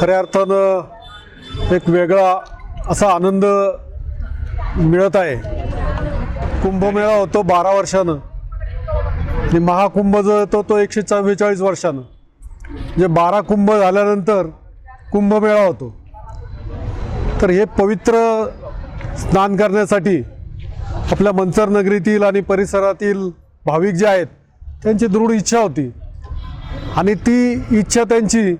खऱ्या अर्थानं एक वेगळा असा आनंद मिळत आहे. कुंभमेळा होतो बारा वर्षानं. आणि महाकुंभ जो येतो तो एकशे चव्वेचाळीस वर्षानं. म्हणजे बारा कुंभ झाल्यानंतर कुंभमेळा होतो. तर हे पवित्र स्नान करण्यासाठी आपल्या मंचर नगरीतील आणि परिसरातील भाविक जे आहेत त्यांची दृढ इच्छा होती. आणि ती इच्छा त्यांची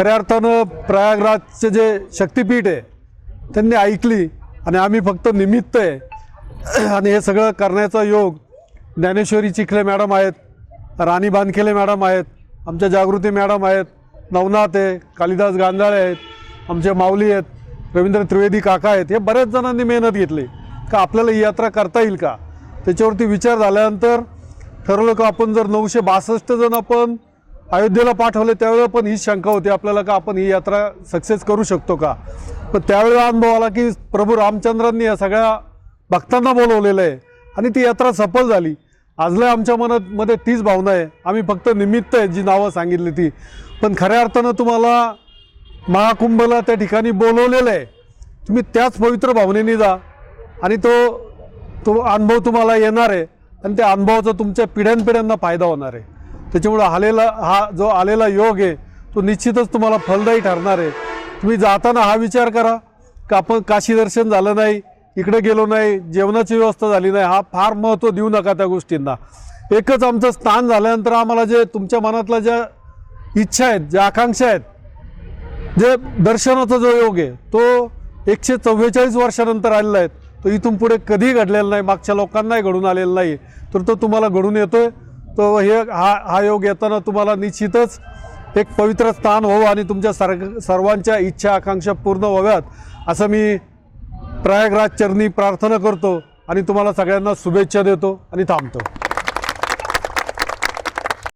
खऱ्या अर्थानं प्रयागराजचे जे शक्तिपीठ आहे त्यांनी ऐकली आणि आम्ही फक्त निमित्त आहे. आणि हे सगळं करण्याचा योग ज्ञानेश्वरी चिखले मॅडम आहेत राणी बानखेले मॅडम आहेत आमच्या जागृती मॅडम आहेत नवनाथ आहे कालिदास गांजाळे आहेत आमचे माऊली आहेत रवींद्र त्रिवेदी काका आहेत हे बऱ्याच जणांनी मेहनत घेतली. का आपल्याला ही यात्रा करता येईल का? त्याच्यावरती विचार झाल्यानंतर ठरवलं का आपण जर नऊशे बासष्ट जण आपण अयोध्येला पाठवले त्यावेळेला पण ही शंका होती आपल्याला का आपण ही यात्रा सक्सेस करू शकतो का? पण त्यावेळेला अनुभव आला की प्रभू रामचंद्रांनी या सगळ्या भक्तांना बोलवलेलं आहे आणि ती यात्रा सफल झाली. आजला आमच्या मनात मध्ये तीच भावना आहे. आम्ही फक्त निमित्त आहे जी नावं सांगितली ती. पण खऱ्या अर्थानं तुम्हाला महाकुंभला त्या ठिकाणी बोलवलेलं आहे. तुम्ही त्याच पवित्र भावनेने जा आणि तो तो अनुभव तुम्हाला येणार आहे. आणि त्या अनुभवाचा तुमच्या पिढ्यानपिढ्यांना फायदा होणार आहे. त्याच्यामुळं आलेला हा जो आलेला योग आहे तो निश्चितच तुम्हाला फलदायी ठरणार आहे. तुम्ही जाताना हा विचार करा का आपण काशी दर्शन झालं नाही इकडे गेलो नाही जेवणाची व्यवस्था झाली नाही हा फार महत्त्व देऊ नका त्या गोष्टींना. एकच आमचं स्थान झाल्यानंतर आम्हाला जे तुमच्या मनातल्या ज्या इच्छा आहेत ज्या आकांक्षा आहेत जे दर्शनाचा जो योग आहे तो एकशे चव्वेचाळीस वर्षानंतर आलेला आहे तो इथून पुढे कधीही घडलेला नाही मागच्या लोकांनाही घडून आलेला नाही तर तो तुम्हाला घडून येतोय. तो हे हा हा योग येताना तुम्हाला निश्चितच एक पवित्र स्थान व्हावं आणि तुमच्या सर सर्वांच्या इच्छा आकांक्षा पूर्ण व्हाव्यात असं मी प्रयागराज चरणी प्रार्थना करतो आणि तुम्हाला सगळ्यांना शुभेच्छा देतो आणि थांबतो.